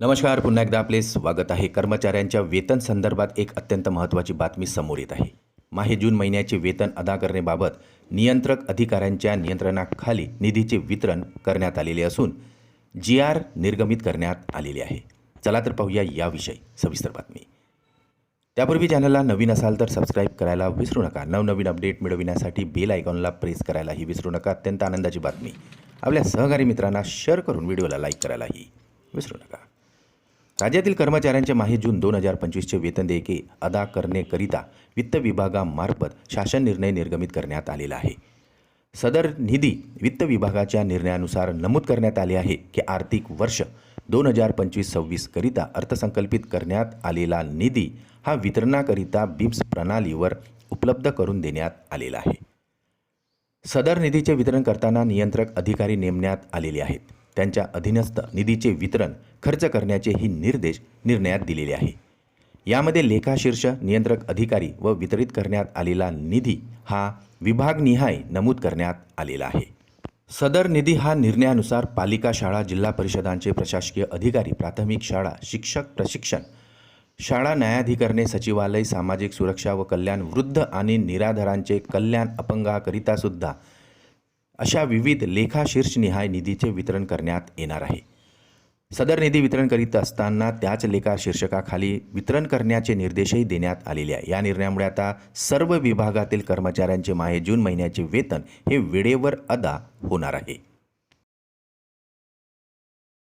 नमस्कार पुन्हा एकदा आपले स्वागत आहे. कर्मचाऱ्यांच्या वेतन संदर्भात एक अत्यंत महत्त्वाची बातमी समोर येत आहे. माहे जून महिन्याचे वेतन अदा करण्याबाबत नियंत्रक अधिकाऱ्यांच्या नियंत्रणाखाली निधीचे वितरण करण्यात आलेले असून जी आर निर्गमित करण्यात आलेले आहे. चला तर पाहूया याविषयी सविस्तर बातमी. त्यापूर्वी चॅनलला नवीन असाल तर सबस्क्राईब करायला विसरू नका. नवनवीन अपडेट मिळविण्यासाठी बेल आयकॉनला प्रेस करायलाही विसरू नका. अत्यंत आनंदाची बातमी. आपल्या सहकारी मित्रांना शेअर करून व्हिडिओला लाईक करायलाही विसरू नका. राज्यातील कर्मचाऱ्यांचे माहे जून दोन हजार पंचवीसचे वेतन देयके अदा करण्याकरिता वित्त विभागामार्फत शासन निर्णय निर्गमित करण्यात आलेला आहे. सदर निधी वित्त विभागाच्या निर्णयानुसार नमूद करण्यात आले आहे की आर्थिक वर्ष दोन हजार पंचवीस सव्वीसकरिता अर्थसंकल्पित करण्यात आलेला निधी हा वितरणाकरिता बिप्स प्रणालीवर उपलब्ध करून देण्यात आलेला आहे. सदर निधीचे वितरण करताना नियंत्रक अधिकारी नेमण्यात आलेले आहेत. त्यांच्या अधीनस्थ निधीचे वितरण खर्च करण्याचे ही निर्देश निर्णयात दिलेले आहे. यामध्ये लेखाशीर्ष नियंत्रक अधिकारी व वितरित करण्यात आलेला निधी हा विभागनिहाय नमूद करण्यात आलेला आहे. सदर निधी हा निर्णयानुसार पालिका शाळा जिल्हा परिषदांचे प्रशासकीय अधिकारी प्राथमिक शाळा शिक्षक प्रशिक्षण शाळा न्यायाधिकरणे सचिवालय सामाजिक सुरक्षा व कल्याण वृद्ध आणि निराधारांचे कल्याण अपंगाकरिता सुद्धा अशा विविध लेखाशीर्षनिहाय निधीचे वितरण करण्यात येणार आहे. सदर निधी वितरण करीत असताना त्याच लेखा शीर्षकाखाली वितरण करण्याचे निर्देशही देण्यात आलेले आहे. या निर्णयामुळे आता सर्व विभागातील कर्मचाऱ्यांचे माहे जून महिन्याचे वेतन हे वेळेवर अदा होणार आहे.